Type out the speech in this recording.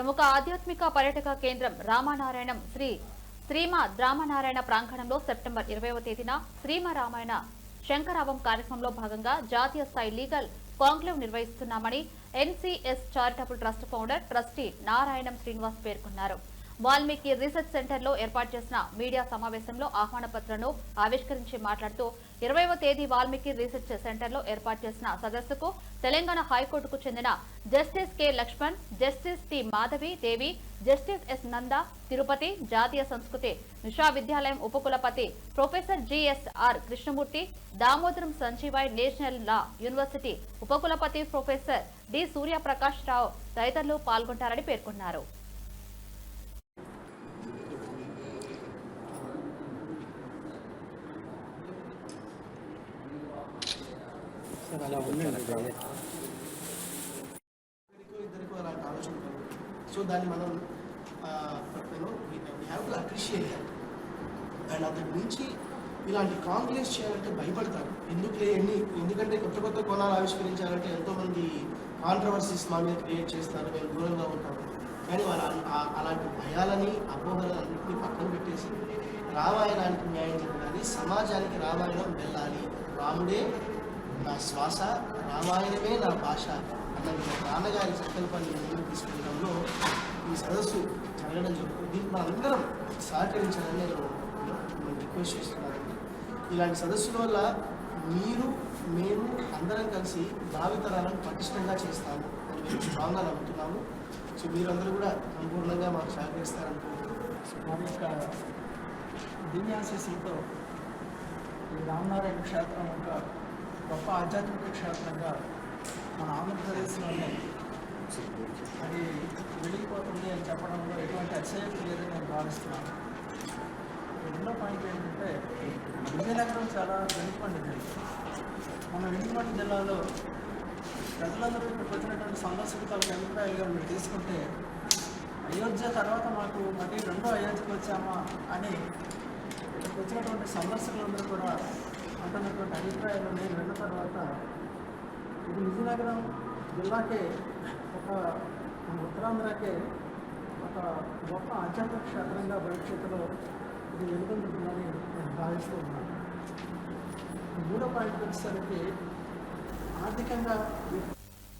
ప్రముఖ ఆధ్యాత్మిక పర్యాటక కేంద్రం రామానారాయణం శ్రీ శ్రీమ రామనారాయణ ప్రాంగణంలో సెప్టెంబర్ ఇరవైవ తేదీన శ్రీమ రామాయణ శంకరావం కార్యక్రమంలో భాగంగా జాతీయ స్థాయి లీగల్ కాంక్లేవ్ నిర్వహిస్తున్నామని NCS charitable trust founder trustee Narayanam Srinivas పేర్కొన్నారు. వాల్మీకి రీసెర్చ్ సెంటర్లో ఏర్పాటు చేసిన మీడియా సమావేశంలో ఆహ్వాన పత్రను ఆవిష్కరించి మాట్లాడుతూ ఇరవైవ తేదీ వాల్మీకి రీసెర్చ్ సెంటర్లో ఏర్పాటు చేసిన సదస్సుకు తెలంగాణ హైకోర్టుకు చెందిన justice K Lakshman justice T Madhavi Devi justice S Nanda Tirupati జాతీయ సంస్కృతి విశ్వవిద్యాలయం ఉపకులపతి professor GSR Krishnamurthy Damodaram Sanjeevayya national law university ఉపకులపతి ప్రొఫెసర్ డి సూర్యప్రకాష్ రావు తదితరులు పాల్గొంటారని పేర్కొన్నారు. ఇద్దరికో అలాంటి ఆలోచన సో దాన్ని మనం హ్యావ్ టు అప్రిషియేట్ అండ్ అంతకు మించి ఇలాంటి కాంగ్రెస్ చేయాలంటే భయపడతారు ఎందుకు ఎన్ని ఎందుకంటే కొత్త కొత్త కోణాలు ఆవిష్కరించాలంటే ఎంతోమంది కాంట్రవర్సీస్ మా మీద క్రియేట్ చేస్తారు మేము దూరంగా ఉంటాము కానీ వాళ్ళ అలాంటి భయాలని అపోహలను అన్నింటినీ పక్కన పెట్టేసి రామాయణానికి న్యాయం జరగాలి సమాజానికి రామాయణం వెళ్ళాలి రాముడే నా శ్వాస రామాయణమే నా భాష అన్న నాన్నగారి సంకల్పాన్ని ముందుకు తీసుకెళ్ళడంలో ఈ సదస్సు జరగడం జరుగుతుంది. దీనికి మనందరం అందరం సహకరించాలని నేను రిక్వెస్ట్ చేస్తున్నానండి ఇలాంటి సదస్సుల వల్ల మీరు మేము అందరం కలిసి భావితరాలను పటిష్టంగా చేస్తాము అని మేము స్ట్రాంగ్గా నమ్ముతున్నాము. సో మీరందరూ కూడా సంపూర్ణంగా మాకు సహకరిస్తారనుకుంటున్నాను. మన యొక్క దివ్యాశీస్సులతో ఈ రామనారాయణ క్షేత్రం ఒక గొప్ప ఆధ్యాత్మిక క్షేత్రంగా మన ఆంధ్రప్రదేశ్లోనే అది వెళ్ళిపోతుంది అని చెప్పడంలో ఎటువంటి అతిశయక్తి లేదని నేను భావిస్తున్నాను. రెండో పాయింట్ ఏంటంటే విజయనగరం చాలా వెనుకబడింది మన వెనుకబడి జిల్లాలో ప్రజలందరూ ఇక్కడికి వచ్చినటువంటి సందర్శకుల అభిప్రాయాలుగా మీరు తీసుకుంటే అయోధ్య తర్వాత మాకు మళ్ళీ రెండో అయోధ్యకు వచ్చామా అని ఇక్కడికి వచ్చినటువంటి సందర్శకులందరూ కూడా అంటున్నటువంటి అభిప్రాయాలు నేను విన్న తర్వాత ఇది విజయనగరం జిల్లాకే ఒక ఉత్తరాంధ్రకే ఒక గొప్ప ఆధ్యాత్మిక క్షేత్రంగా భవిష్యత్తులో ఇది వెలుగొందుతుందని నేను భావిస్తూ ఉన్నాను. మూడో పాయింట్ వచ్చేసరికి ఆర్థికంగా